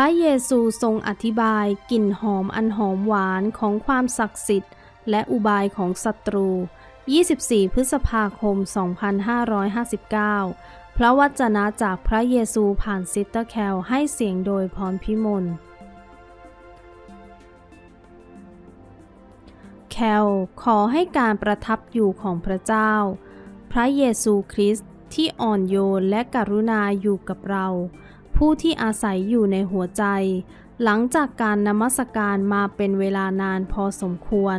ระเยซูทรงอธิบายกลิ่นหอมอันหอมหวานของความศักดิ์สิทธิ์ และอุบายของศัตรู 24 พฤษภาคม 2559 พระวจนะจากพระเยซูผ่านซิสเตอร์แคลให้เสียงโดยพรพิมล แคลขอให้การประทับอยู่ของพระเจ้า พระเยซูคริสต์ที่อ่อนโยนและกรุณาอยู่กับเรา ผู้ที่อาศัยอยู่ในหัวใจ หลังจากการนมัสการมาเป็นเวลานานพอสมควร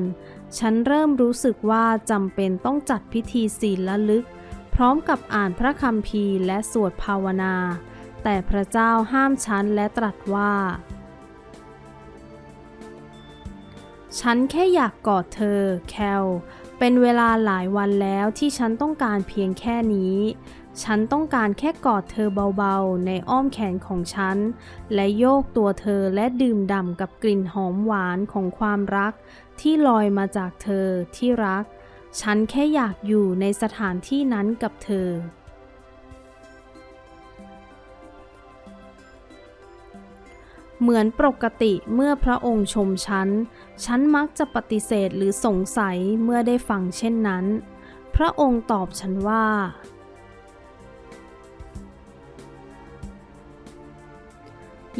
ฉันเริ่มรู้สึกว่าจำเป็นต้องจัดพิธีศีลละลึก พร้อมกับอ่านพระคัมภีร์และสวดภาวนา แต่พระเจ้าห้ามฉันและตรัสว่า ฉันแค่อยากกอดเธอ แคลเป็นเวลาหลายวันแล้วที่ฉันต้องการเพียงแค่นี้ ฉันต้องการแค่กอดเธอเบาๆ ในอ้อมแขนของฉัน และโยกตัวเธอและดื่มด่ำกับกลิ่นหอมหวานของความรัก ที่ลอยมาจากเธอที่รัก ฉันแค่อยากอยู่ในสถานที่นั้นกับเธอ เหมือนปกติเมื่อพระองค์ชมฉัน ฉันมักจะปฏิเสธหรือสงสัยเมื่อได้ฟังเช่นนั้น พระองค์ตอบฉันว่า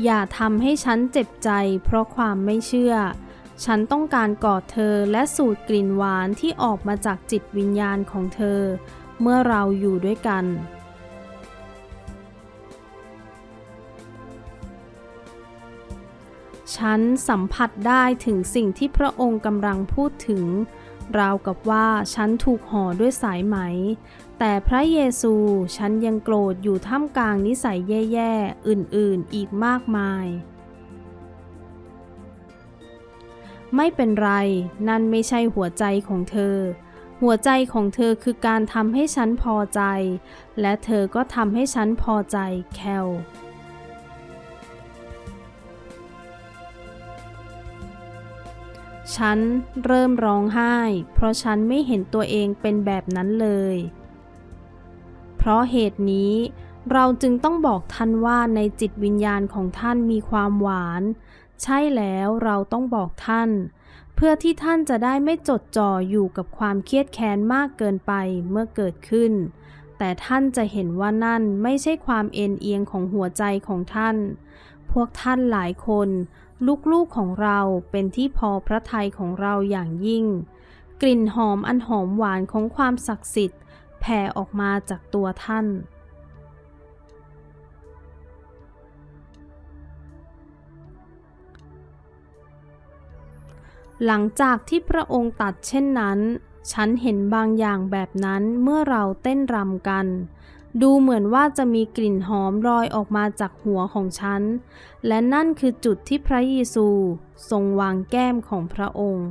อย่าทำให้ฉันเจ็บใจเพราะความไม่เชื่อ ฉันต้องการกอดเธอและสูดกลิ่นหวานที่ออกมาจากจิตวิญญาณของเธอ เมื่อเราอยู่ด้วยกัน ฉันสัมผัสได้ถึงสิ่งที่พระองค์กำลังพูดถึง ราวกับว่าฉันถูกห่อด้วยสายไหม แต่พระเยซูฉันยังโกรธอยู่ท่ามกลางนิสัยแย่ๆ อื่นๆ อีกมากมาย ไม่เป็นไร นั่นไม่ใช่หัวใจของเธอ หัวใจของเธอคือการทำให้ฉันพอใจ และเธอก็ทำให้ฉันพอใจแคล ฉันเริ่มร้องไห้ เพราะฉันไม่เห็นตัวเองเป็นแบบนั้นเลย เพราะเหตุนี้เราจึงต้องบอกท่านว่าในจิตวิญญาณของท่านมีความหวาน ใช่แล้วเราต้องบอกท่าน เพื่อที่ท่านจะได้ไม่จดจ่ออยู่กับความเครียดแค้นมากเกินไปเมื่อเกิดขึ้น แต่ท่านจะเห็นว่านั่นไม่ใช่ความเอ็นเอียงของหัวใจของท่าน พวกท่านหลายคน ลูกๆของเราเป็นที่พอพระทัยของเราอย่างยิ่ง กลิ่นหอมอันหอมหวานของความศักดิ์สิทธิ์แผ่ออกมาจากตัวท่าน หลังจากที่พระองค์ตัดเช่นนั้น ฉันเห็นบางอย่างแบบนั้นเมื่อเราเต้นรำกัน ดูเหมือนว่าจะมีกลิ่นหอมลอยออกมาจากหัวของฉัน และนั่นคือจุดที่พระเยซูทรงวางแก้มของพระองค์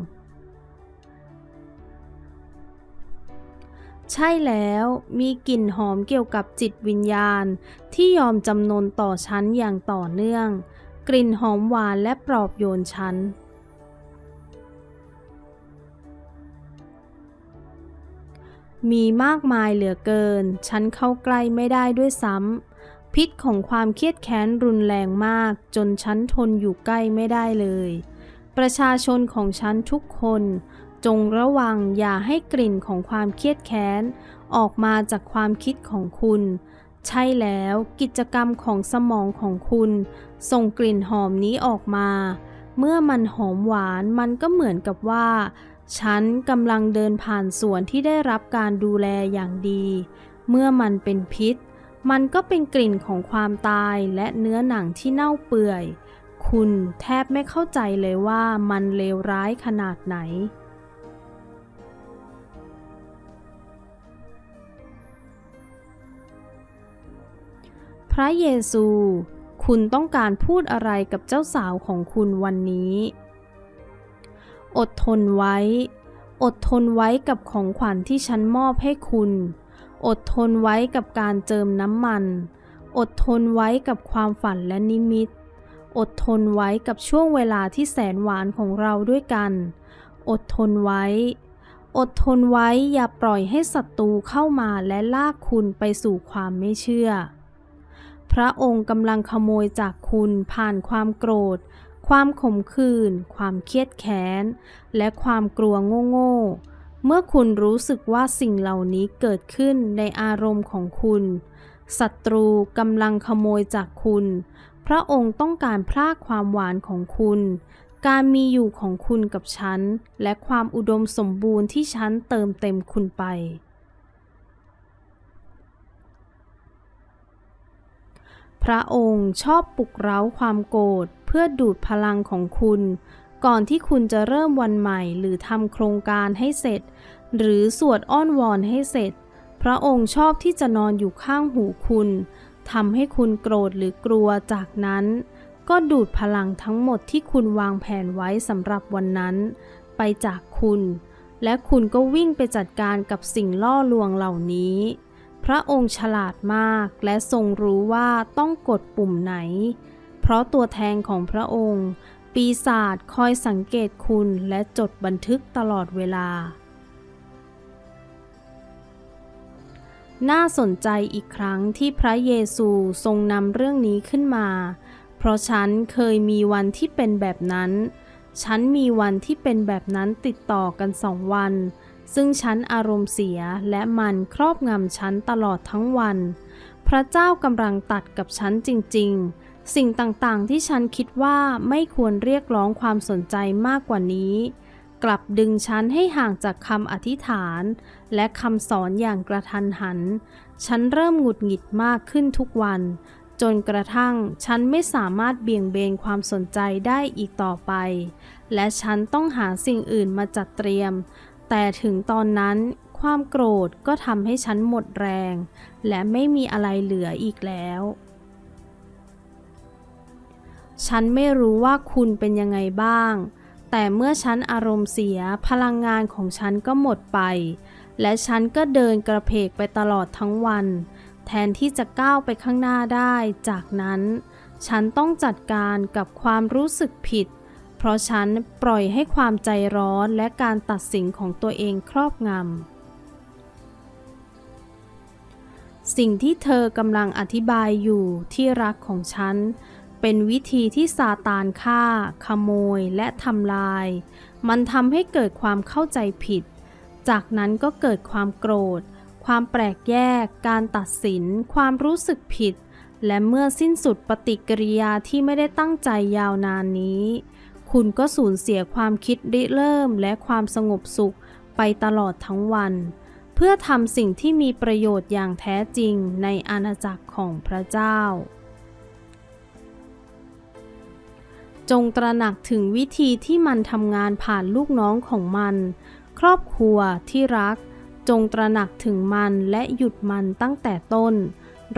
ใช่แล้วมีกลิ่นหอมเกี่ยวกับจิตวิญญาณ ที่ยอมจำนนต่อฉันอย่างต่อเนื่อง กลิ่นหอมหวานและปลอบโยนฉัน มีมากมายเหลือเกิน ฉันเข้าใกล้ไม่ได้ด้วยซ้ำ พิษของความเครียดแค้นรุนแรงมาก จนฉันทนอยู่ใกล้ไม่ได้เลย ประชาชนของฉันทุกคน จงระวังอย่าให้กลิ่นของความเครียดแค้น ออกมาจากความคิดของคุณ ใช่แล้วกิจกรรมของสมองของคุณ ส่งกลิ่นหอมนี้ออกมา เมื่อมันหอมหวานมันก็เหมือนกับว่า ฉันกำลังเดินผ่านสวนที่ได้รับการดูแลอย่างดี เมื่อมันเป็นพิษ มันก็เป็นกลิ่นของความตายและเนื้อหนังที่เน่าเปื่อย คุณแทบไม่เข้าใจเลยว่ามันเลวร้ายขนาดไหน พระเยซู คุณต้องการพูดอะไรกับเจ้าสาวของคุณวันนี้ อดทนไว้ อดทนไว้กับของขวัญที่ฉันมอบให้คุณ อดทนไว้กับการเจิมน้ำมัน อดทนไว้กับความฝันและนิมิต อดทนไว้กับช่วงเวลาที่แสนหวานของเราด้วยกัน อดทนไว้ อดทนไว้อย่าปล่อยให้ศัตรูเข้ามาและลากคุณไปสู่ความไม่เชื่อ พระองค์กำลังขโมยจากคุณผ่านความโกรธ ความขมขื่นความเครียดแค้น และความกลัวโง่ๆ เมื่อคุณรู้สึกว่าสิ่งเหล่านี้เกิดขึ้นในอารมณ์ของคุณศัตรูกำลังขโมยจากคุณ พระองค์ต้องการพรากความหวานของคุณ การมีอยู่ของคุณกับฉัน และความอุดมสมบูรณ์ที่ฉันเติมเต็มคุณไป พระองค์ชอบปลุกเร้าความโกรธ เพื่อดูดพลังของคุณ ก่อนที่คุณจะเริ่มวันใหม่หรือทำโครงการให้เสร็จ หรือสวดอ้อนวอนให้เสร็จ พระองค์ชอบที่จะนอนอยู่ข้างหูคุณทำให้คุณโกรธหรือกลัวจากนั้น ก็ดูดพลังทั้งหมดที่คุณวางแผนไว้สำหรับวันนั้น ไปจากคุณ และคุณก็วิ่งไปจัดการกับสิ่งล่อลวงเหล่านี้ พระองค์ฉลาดมากและทรงรู้ว่าต้องกดปุ่มไหน เพราะตัวแทนของพระองค์ ปีศาจคอยสังเกตคุณและจดบันทึกตลอดเวลา น่าสนใจอีกครั้งที่พระเยซูทรงนำเรื่องนี้ขึ้นมา เพราะฉันเคยมีวันที่เป็นแบบนั้น ฉันมีวันที่เป็นแบบนั้นติดต่อกันสองวัน ซึ่งฉันอารมณ์เสียและมันครอบงำฉันตลอดทั้งวัน พระเจ้ากำลังตัดกับฉันจริง ๆ สิ่งต่างๆ ที่ฉันคิดว่าไม่ควรเรียกร้องความสนใจมากกว่านี้ กลับดึงฉันให้ห่างจากคำอธิษฐาน และคำสอนอย่างกระทันหัน ฉันเริ่มหงุดหงิดมากขึ้นทุกวัน จนกระทั่งฉันไม่สามารถเบี่ยงเบนความสนใจได้อีกต่อไป และฉันต้องหาสิ่งอื่นมาจัดเตรียม แต่ถึงตอนนั้นความโกรธก็ทำให้ฉันหมดแรง และไม่มีอะไรเหลืออีกแล้ว ฉันไม่รู้ว่าคุณเป็นยังไงบ้าง แต่เมื่อฉันอารมณ์เสียพลังงานของฉันก็หมดไป และฉันก็เดินกระเพกไปตลอดทั้งวัน แทนที่จะก้าวไปข้างหน้าได้ จากนั้น ฉันต้องจัดการกับความรู้สึกผิด เพราะฉันปล่อยให้ความใจร้อนและการตัดสินของตัวเองครอบงำสิ่งที่เธอกำลังอธิบายอยู่ที่รักของฉัน เป็นวิธีที่ซาตานฆ่า ขโมยและทำลาย มันทำให้เกิดความเข้าใจผิด จากนั้นก็เกิดความโกรธ ความแปลกแยก การตัดสิน ความรู้สึกผิด และเมื่อสิ้นสุดปฏิกิริยาที่ไม่ได้ตั้งใจยาวนานนี้ คุณก็สูญเสียความคิดริเริ่มและความสงบสุขไปตลอดทั้งวัน เพื่อทำสิ่งที่มีประโยชน์อย่างแท้จริงในอาณาจักรของพระเจ้า จงตระหนักถึงวิธีที่มันทำงานผ่านลูกน้องของมัน ครอบครัวที่รัก จงตระหนักถึงมันและหยุดมันตั้งแต่ต้น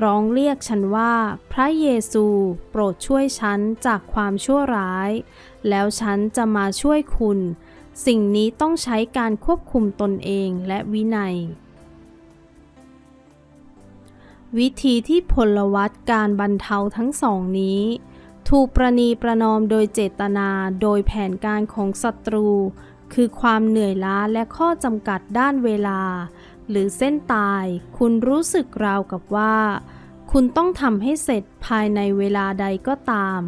ร้องเรียกฉันว่า พระเยซู โปรดช่วยฉันจากความชั่วร้าย แล้วฉันจะมาช่วยคุณ สิ่งนี้ต้องใช้การควบคุมตนเองและวินัย วิธีที่พลวัตการบรรเทาทั้งสองนี้ ถูกประนีประนอมโดยเจตนาโดยแผนการของศัตรู คือความเหนื่อยล้าและข้อจำกัดด้านเวลา หรือเส้นตาย คุณรู้สึกราวกับว่า คุณต้องทำให้เสร็จภายในเวลาใดก็ตาม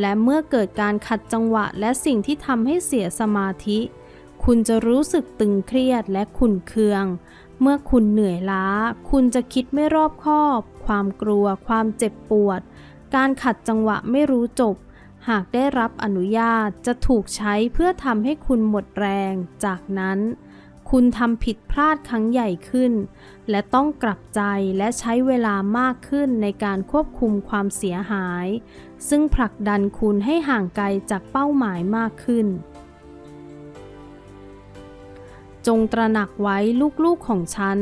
และเมื่อเกิดการขัดจังหวะและสิ่งที่ทำให้เสียสมาธิ คุณจะรู้สึกตึงเครียดและขุ่นเคือง เมื่อคุณเหนื่อยล้า คุณจะคิดไม่รอบคอบ ความกลัว ความเจ็บปวด การขัดจังหวะไม่รู้จบ หากได้รับอนุญาตจะถูกใช้เพื่อทำให้คุณหมดแรง จากนั้น คุณทำผิดพลาดครั้งใหญ่ขึ้น และต้องกลับใจและใช้เวลามากขึ้นในการควบคุมความเสียหาย ซึ่งผลักดันคุณให้ห่างไกลจากเป้าหมายมากขึ้น จงตระหนักไว้ลูกๆของฉัน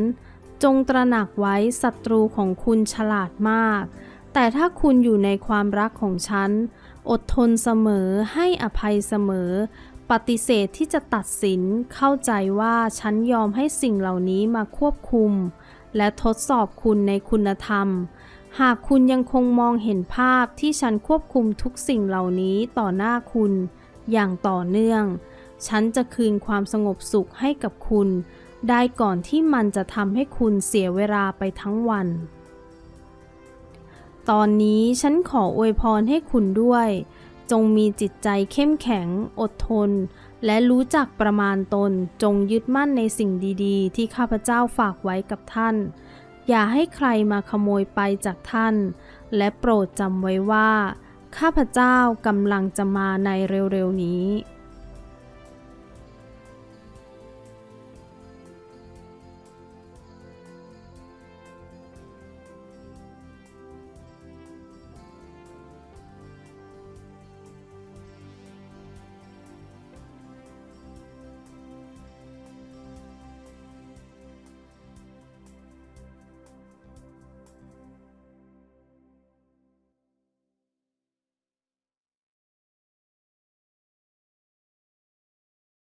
จงตระหนักไว้ศัตรูของคุณฉลาดมาก แต่ถ้าคุณอยู่ในความรักของฉัน อดทนเสมอให้อภัยเสมอ ปฏิเสธที่จะตัดสิน เข้าใจว่าฉันยอมให้สิ่งเหล่านี้มาควบคุม และทดสอบคุณในคุณธรรม หากคุณยังคงมองเห็นภาพที่ฉันควบคุมทุกสิ่งเหล่านี้ต่อหน้าคุณ อย่างต่อเนื่อง ฉันจะคืนความสงบสุขให้กับคุณ ได้ก่อนที่มันจะทำให้คุณเสียเวลาไปทั้งวัน ตอนนี้ฉันขออวยพรให้คุณด้วย จงมีจิตใจเข้มแข็ง อดทน และรู้จักประมาณตน จงยึดมั่นในสิ่งดีๆ ที่ข้าพเจ้าฝากไว้กับท่าน อย่าให้ใครมาขโมยไปจากท่าน และโปรดจำไว้ว่า ข้าพเจ้ากำลังจะมาในเร็วๆนี้